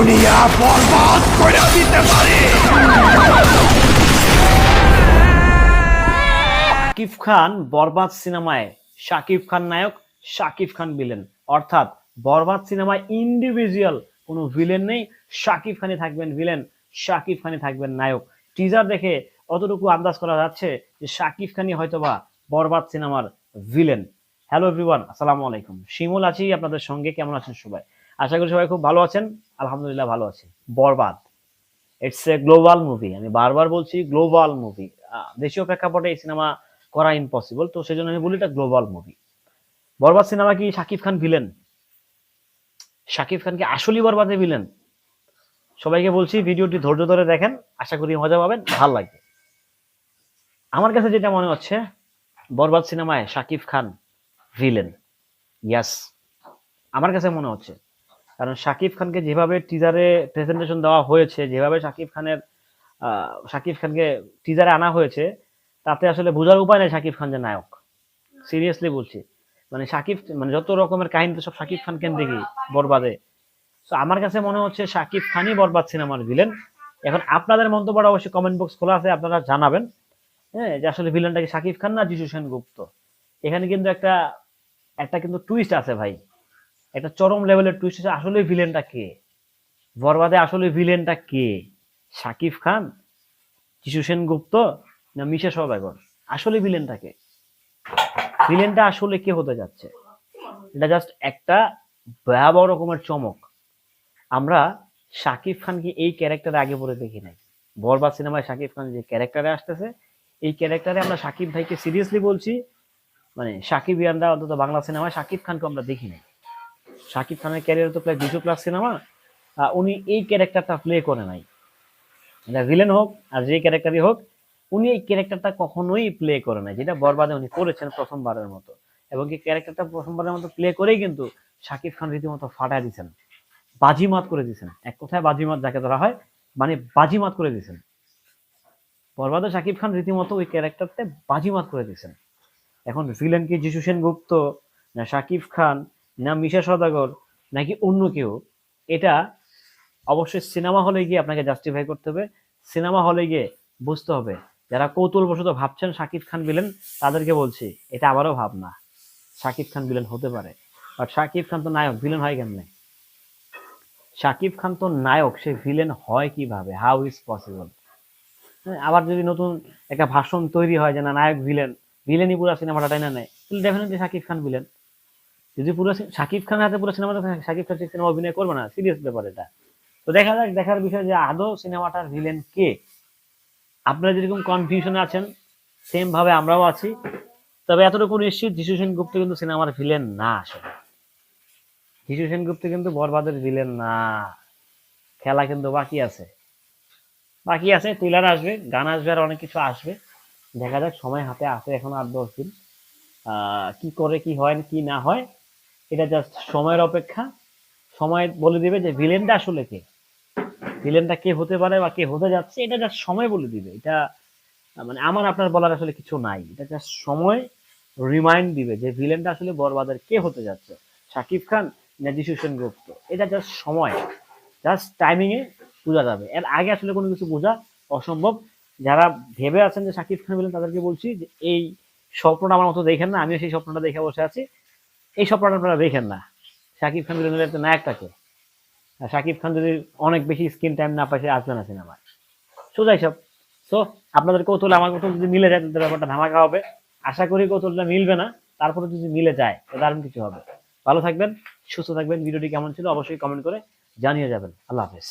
দুনিয়া বরবাদ করে দিতে পারি। শাকিব খান বরবাদ সিনেমায় শাকিব খান নায়ক শাকিব খান ভিলেন অর্থাৎ বরবাদ সিনেমায় ইন্ডিভিজুয়াল কোনো ভিলেন নেই, শাকিব খানই থাকবেন ভিলেন শাকিব খানই থাকবেন নায়ক। টিজার দেখে অতটুকু আন্দাজ করা যাচ্ছে যে শাকিব খানই হয়তোবা বরবাদ সিনেমার ভিলেন হ্যালো এভরিওয়ান আসসালামু আলাইকুম। শিমুল আছি আপনাদের সঙ্গে, কেমন আছেন সবাই? আশা করি সবাই খুব ভালো আছেন। আলহামদুলিল্লাহ ভালো আছি। Borbaad. It's a global movie আমি বারবার বলছি গ্লোবাল মুভি দেশীয় প্রেক্ষাপটে এই সিনেমা করা ইম্পসিবল তো সেজন্য আমি বলি এটা গ্লোবাল মুভি বরবাদ সিনেমা কি শাকিব খান ভিলেন শাকিব খানকে আসলেই বরবাদে ভিলেন সবাইকে বলছি ভিডিওটি ধৈর্য ধরে দেখেন। আশা করি মজা পাবেন, ভালো লাগবে। আমার কাছে যেটা মনে হচ্ছে, বরবাদ সিনেমায় শাকিব খান ভিলেন ইয়াস আমার কাছে মনে হচ্ছে। কারণ শাকিব খানকে যেভাবে টিজারে প্রেজেন্টেশন দেওয়া হয়েছে, যেভাবে শাকিব খানের শাকিব খানকে টিজারে আনা হয়েছে, তাতে আসলে বোঝার উপায় নাই শাকিব খান যে নায়ক। সিরিয়াসলি বলছি। মানে শাকিব মানে যত রকমের কাহিনী সব শাকিব খান কেন্দ্রিকই, বরবাদে। তো আমার কাছে মনে হচ্ছে শাকিব খানই বরবাদ সিনেমার ভিলেন এখন আপনাদের মন্তব্যটা অবশ্যই কমেন্ট বক্স খোলা আছে, আপনারা জানাবেন। হ্যাঁ যে আসলে ভিলেনটা কি শাকিব খান না যিশু সেনগুপ্ত? এখানে কিন্তু একটা একটা কিন্তু টুইস্ট আছে ভাই। একটা চরম লেভেলের টুইস্ট আছে আসলে ভিলেনটা কে? বরবাদে আসলে ভিলেনটা কে? শাকিব খান? যিশু সেনগুপ্ত? না মিশা সদাগর আসলে ভিলেনটা কে? ভিলেনটা আসলে কে হতে যাচ্ছে? এটা জাস্ট একটা ভয়াবহ রকমের চমক। আমরা শাকিব খানকে এই ক্যারেক্টারে আগে পরে দেখি নাই। বরবাদ সিনেমায় শাকিব খান যে ক্যারেক্টারে আসতেছে, এই ক্যারেক্টারে আমরা শাকিব ভাইকে সিরিয়াসলি বলছি মানে শাকিব ইয়ানরা অন্তত বাংলা সিনেমায় শাকিব খানকে আমরা দেখি নাই। শাকিব খানের ক্যারিয়ার তো প্রায় দুশো প্লাস সিনেমা উনি এই ক্যারেক্টারটা প্লে করে নাই। এটা ভিলেন হোক আর যে ক্যারেক্টারই হোক, উনি এই ক্যারেক্টারটা কখনোই প্লে করে নাই, যেটা বরবাদে উনি করেছেন প্রথমবারের মতো। এবং এই ক্যারেক্টারটা প্রথমবারের মতো প্লে করেই কিন্তু শাকিব খান রীতিমতো ফাটায় দিয়েছেন বাজিমাত করে দিয়েছেন এক কথায় বাজিমাত যাকে ধরা হয় মানে বাজিমাত করে দিয়েছেন বরবাদে শাকিব খান রীতিমতো ওই ক্যারেক্টারতে বাজিমাত করে দিয়েছেন এখন ভিলেন কি যিশু সেনগুপ্ত না শাকিব খান? না মিশা সদাগর নাকি অন্য কেউ? এটা অবশ্যই সিনেমা হলে গিয়ে আপনাকে জাস্টিফাই করতে হবে। সিনেমা হলে গিয়ে বুঝতে হবে, যারা কৌতূহলবশত ভাবছেন শাকিব খান বিলেন তাদেরকে বলছি, এটা আবারও ভাবনা। শাকিব খান বিলেন হতে পারে। বাট শাকিব খান তো নায়ক ভিলেন হয় কেমনে? শাকিব খান তো নায়ক, সে ভিলেন হয় কীভাবে? হাউ ইজ পসিবল আবার যদি নতুন একটা ভাষণ তৈরি হয় যে না, নায়ক ভিলেন ভিলেনই পুরো সিনেমাটা টাইনা নেয়, তাহলে ডেফিনেটলি শাকিব খান ভিলেন যদি পুরো শাকিব খানের হাতে পুরো সিনেমাটা শাকিব খান সিনেমা অভিনয় করবে না সিরিয়াস ব্যাপার এটা। তো দেখা যাক, দেখার বিষয় যে আদৌ সিনেমাটার ভিলেন কে। আপনারা যেরকম কনফিউশনে আছেন সেম ভাবে আমরাও আছি। তবে এতটুকু নিশ্চিত, যিশু সেনগুপ্ত কিন্তু সিনেমার ভিলেন না আসলে। যিশু সেনগুপ্ত কিন্তু বরবাদের ভিলেন না। খেলা কিন্তু বাকি আছে। বাকি আছে ট্রেলার আসবে, গান আসবে আর অনেক কিছু আসবে। দেখা যাক, সময় হাতে আছে এখন আট দশ দিন। কি করে, কি হয়, কি না হয়। এটা জাস্ট সময়ের অপেক্ষা। সময় বলে দিবে যে ভিলেনটা আসলে কে? ভিলেনটা কে হতে পারে বা কে হতে যাচ্ছে, এটা জাস্ট সময় বলে দিবে। এটা মানে আমার, আপনার বলার আসলে কিছু নাই। এটা জাস্ট সময় রিমাইন্ড দিবে যে ভিলেনটা আসলে বরবাদের কে হতে যাচ্ছে। শাকিব খান, না যিশু সেনগুপ্ত এটা জাস্ট সময়। জাস্ট টাইমিংয়ে বোঝা যাবে। এর আগে আসলে কোনো কিছু বোঝা অসম্ভব। যারা ভেবে আছেন যে শাকিব খান বলেন তাদেরকে বলছি যে, এই স্বপ্নটা আমার মতো দেখেন না, আমিও সেই স্বপ্নটা দেখে বসে আছি। এই স্বপ্নটা আপনারা দেখেন না। শাকিব খান বিলেনের একটা নায়কটাকে আর শাকিব খান যদি অনেক বেশি স্ক্রিন টাইম না সে আসবে না সিনেমায় সোজাই সব সো আপনাদের কৌতূহল, আমার কৌতূহল যদি মিলে যায় তাদের ব্যাপারটা ধামাকা হবে। আশা করি কৌতূহলটা মিলবে না। তারপরে যদি মিলে যায় দারুণ কিছু হবে। ভালো থাকবেন, সুস্থ থাকবেন। ভিডিওটি কেমন ছিল, অবশ্যই কমেন্ট করে জানিয়ে যাবেন। আল্লাহ হাফেজ।